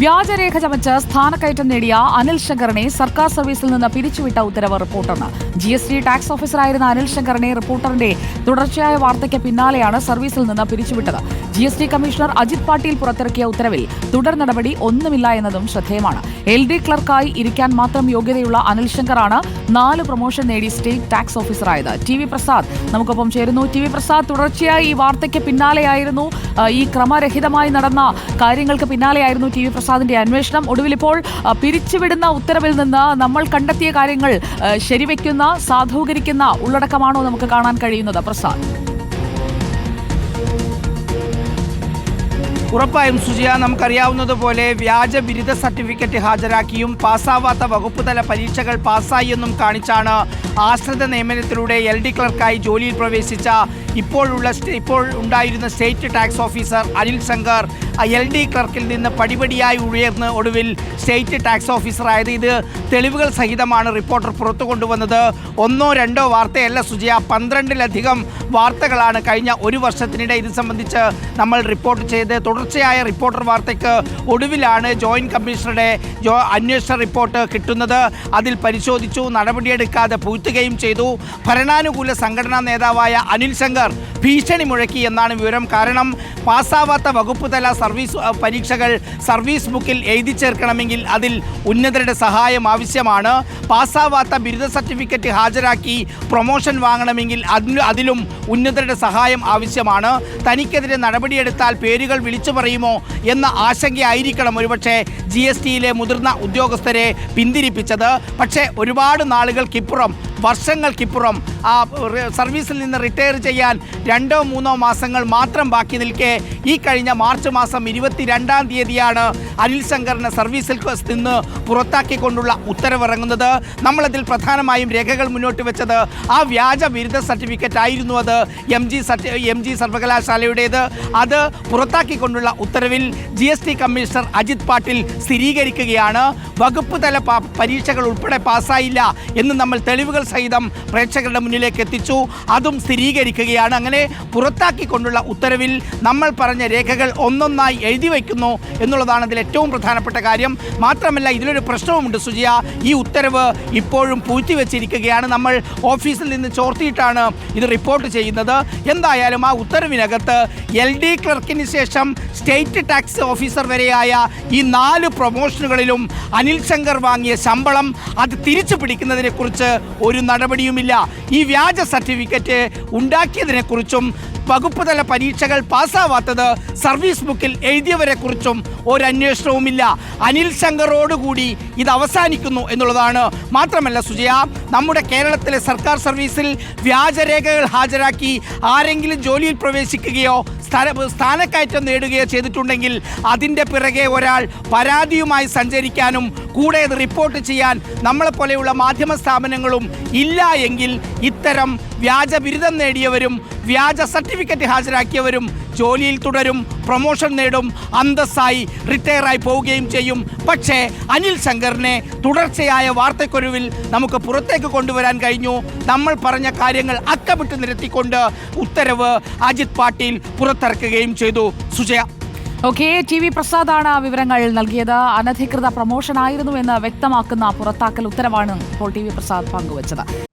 വ്യാജരേഖ ചമച്ച് സ്ഥാനക്കയറ്റം നേടിയ അനിൽ ശങ്കറിനെ സർക്കാർ സർവീസിൽ നിന്ന് പിരിച്ചുവിട്ട ഉത്തരവ് റിപ്പോർട്ടറിന് ജി എസ് ടി ടാക്സ് ഓഫീസറായിരുന്ന അനിൽ ശങ്കറിനെ റിപ്പോർട്ടറിന്റെ തുടർച്ചയായ വാർത്തയ്ക്ക് പിന്നാലെയാണ് സർവീസിൽ നിന്ന് പിരിച്ചുവിട്ടത്. G S T commissioner Ajit Patil പുറത്തിറക്കിയ ഉത്തരവിൽ തുടർ നടപടി ഒന്നുമില്ല എന്നതും ശ്രദ്ധേയമാണ്. എൽ ഡി ക്ലർക്കായി ഇരിക്കാൻ മാത്രം യോഗ്യതയുള്ള അനിൽ ശങ്കറാണ് നാല് പ്രൊമോഷൻ നേടി സ്റ്റേറ്റ് ടാക്സ് ഓഫീസറായത് ടി വി പ്രസാദ് നമുക്കൊപ്പം ചേരുന്നു. ടി വി പ്രസാദ് തുടർച്ചയായി ഈ വാർത്തയ്ക്ക് പിന്നാലെയായിരുന്നു. ഈ ക്രമരഹിതമായി നടന്ന കാര്യങ്ങൾക്ക് പിന്നാലെയായിരുന്നു ടി വി പ്രസാദിന്റെ അന്വേഷണം. ഒടുവിൽ ഇപ്പോൾ പിരിച്ചുവിടുന്ന ഉത്തരവിൽ നിന്ന് നമ്മൾ കണ്ടെത്തിയ കാര്യങ്ങൾ ശരിവെക്കുന്ന സാധൂകരിക്കുന്ന ഉള്ളടക്കമാണോ നമുക്ക് കാണാൻ കഴിയുന്നത് പ്രസാദ്? ഉറപ്പായും സുജിയ നമുക്കറിയാവുന്നതുപോലെ വ്യാജ ബിരുദ സർട്ടിഫിക്കറ്റ് ഹാജരാക്കിയും പാസ്സാവാത്ത വകുപ്പ് തല പരീക്ഷകൾ പാസ്സായി എന്നും കാണിച്ചാണ് ആശ്രിത നിയമനത്തിലൂടെ എൽ ഡി ക്ലർക്കായി ജോലിയിൽ പ്രവേശിച്ച ഇപ്പോഴുള്ള ഇപ്പോൾ ഉണ്ടായിരുന്ന state tax officer Anil Shankar L D ക്ലർക്കിൽ നിന്ന് പടിപടിയായി ഉയർന്ന് ഒടുവിൽ സ്റ്റേറ്റ് ടാക്സ് ഓഫീസറായത്. ഇത് തെളിവുകൾ സഹിതമാണ് റിപ്പോർട്ടർ പുറത്തു കൊണ്ടുവന്നത്. ഒന്നോ രണ്ടോ വാർത്തയല്ല സുജയ പന്ത്രണ്ടിലധികം വാർത്തകളാണ് കഴിഞ്ഞ ഒരു വർഷത്തിനിടെ ഇത് സംബന്ധിച്ച് നമ്മൾ റിപ്പോർട്ട് ചെയ്ത്. തുടർച്ചയായ റിപ്പോർട്ടർ വാർത്തയ്ക്ക് ഒടുവിലാണ് ജോയിന്റ് കമ്മീഷണറുടെ ജോ അന്വേഷണ റിപ്പോർട്ട് കിട്ടുന്നത്. അതിൽ പരിശോധിച്ചു നടപടിയെടുക്കാതെ പൂഴ്ത്തുകയും ചെയ്തു. ഭരണാനുകൂല സംഘടനാ നേതാവായ അനിൽ ശങ്കർ ഭീഷണി മുഴക്കി എന്നാണ് വിവരം. കാരണം പാസ്സാവാത്ത വകുപ്പ് തല സർവീസ് പരീക്ഷകൾ സർവീസ് ബുക്കിൽ എഴുതി ചേർക്കണമെങ്കിൽ അതിൽ ഉന്നതരുടെ സഹായം ആവശ്യമാണ്. പാസ്സാവാത്ത ബിരുദ സർട്ടിഫിക്കറ്റ് ഹാജരാക്കി പ്രൊമോഷൻ വാങ്ങണമെങ്കിൽ അതിലും ഉന്നതരുടെ സഹായം ആവശ്യമാണ്. തനിക്കെതിരെ നടപടിയെടുത്താൽ പേരുകൾ വിളിച്ചു പറയുമോ എന്ന ആശങ്കയായിരിക്കണം ഒരുപക്ഷെ ജി എസ് ടിയിലെ മുതിർന്ന ഉദ്യോഗസ്ഥരെ പിന്തിരിപ്പിച്ചത്. പക്ഷേ ഒരുപാട് നാളുകൾക്കിപ്പുറം വർഷങ്ങൾക്കിപ്പുറം ആ സർവീസിൽ നിന്ന് റിട്ടയർ ചെയ്യാൻ രണ്ടോ മൂന്നോ മാസങ്ങൾ മാത്രം ബാക്കി നിൽക്കെ. ഈ കഴിഞ്ഞ മാർച്ച് മാസം ഇരുപത്തിരണ്ടാം തീയതിയാണ് അനിൽ ശങ്കറിനെ സർവീസിൽ നിന്ന് പുറത്താക്കിക്കൊണ്ടുള്ള ഉത്തരവിറങ്ങുന്നത്. നമ്മളതിൽ പ്രധാനമായും രേഖകൾ മുന്നോട്ട് വെച്ചത് ആ വ്യാജ ബിരുദ സർട്ടിഫിക്കറ്റ് ആയിരുന്നു അത്. എം ജി സർട്ടി എം ജി സർവകലാശാലയുടേത്. അത് പുറത്താക്കിക്കൊണ്ടുള്ള ഉത്തരവിൽ G S T commissioner Ajit Patil സ്ഥിരീകരിക്കുകയാണ്. വകുപ്പ് തല പരീക്ഷകൾ ഉൾപ്പെടെ പാസ്സായില്ല എന്ന് നമ്മൾ തെളിവുകൾ സഹിതം പ്രേക്ഷകരുടെ മുന്നിലേക്ക് എത്തിച്ചു. അതും സ്ഥിരീകരിക്കുകയാണ്. അങ്ങനെ പുറത്താക്കിക്കൊണ്ടുള്ള ഉത്തരവിൽ നമ്മൾ പറഞ്ഞ രേഖകൾ ഒന്നൊന്നായി എഴുതി വയ്ക്കുന്നു എന്നുള്ളതാണ് അതിൽ ഏറ്റവും പ്രധാനപ്പെട്ട കാര്യം. മാത്രമല്ല ഇതിലൊരു പ്രശ്നവുമുണ്ട് സുജിയ. ഈ ഉത്തരവ് ഇപ്പോഴും പൂഴ്ത്തിവെച്ചിരിക്കുകയാണ്. നമ്മൾ ഓഫീസിൽ നിന്ന് ചോർത്തിയിട്ടാണ് ഇത് റിപ്പോർട്ട് ചെയ്യുന്നത്. എന്തായാലും ആ ഉത്തരവിനകത്ത് എൽ ഡി ക്ലർക്കിന് ശേഷം സ്റ്റേറ്റ് ടാക്സ് ഓഫീസർ വരെയായ ഈ നാല് പ്രൊമോഷനുകളിലും അനിൽ ശങ്കർ വാങ്ങിയ ശമ്പളം അത് തിരിച്ചു പിടിക്കുന്നതിനെക്കുറിച്ച് ഒരു നടപടിയുമില്ല. ഈ വ്യാജ സർട്ടിഫിക്കറ്റ് ഉണ്ടാക്കിയതിനെക്കുറിച്ചും വകുപ്പ് തല പരീക്ഷകൾ പാസ്സാവാത്തത് സർവീസ് ബുക്കിൽ എഴുതിയവരെക്കുറിച്ചും ഒരു അന്വേഷണവുമില്ല അനിൽ ശങ്കറോടുകൂടി ഇത് അവസാനിക്കുന്നു എന്നുള്ളതാണ്. മാത്രമല്ല സുജയ നമ്മുടെ കേരളത്തിലെ സർക്കാർ സർവീസിൽ വ്യാജരേഖകൾ ഹാജരാക്കി ആരെങ്കിലും ജോലിയിൽ പ്രവേശിക്കുകയോ സ്ഥല സ്ഥാനക്കയറ്റം നേടുകയോ ചെയ്തിട്ടുണ്ടെങ്കിൽ അതിന്റെ പിറകെ ഒരാൾ പരാതിയുമായി സഞ്ചരിക്കാനും കൂടെ ഇത് റിപ്പോർട്ട് ചെയ്യാൻ നമ്മളെപ്പോലെയുള്ള മാധ്യമ സ്ഥാപനങ്ങളും ഇല്ല എങ്കിൽ ഇത്തരം വ്യാജ ബിരുദം നേടിയവരും വ്യാജ സർട്ടിഫിക്കറ്റ് ഹാജരാക്കിയവരും ജോലിയിൽ തുടരും പ്രൊമോഷൻ നേടും അന്തസ്സായി റിട്ടയറായി പോവുകയും ചെയ്യും. പക്ഷേ അനിൽ ശങ്കറിനെ തുടർച്ചയായ വാർത്തക്കൊരുവിൽ നമുക്ക് പുറത്തേക്ക് കൊണ്ടുവരാൻ കഴിഞ്ഞു. നമ്മൾ പറഞ്ഞ കാര്യങ്ങൾ അക്കമിട്ട് നിരത്തിക്കൊണ്ട് ഉത്തരവ് അജിത് പാട്ടീൽ പുറത്തിറക്കുകയും ചെയ്തു. സുജയ. ഓക്കെ ടി വി പ്രസാദാണ് വിവരങ്ങൾ നൽകിയത്. അനധികൃത പ്രൊമോഷൻ ആയിരുന്നു എന്ന് വ്യക്തമാക്കുന്ന പുറത്താക്കൽ ഉത്തരവാണ് ഇപ്പോൾ ടി വി പ്രസാദ് പങ്കുവച്ചത്.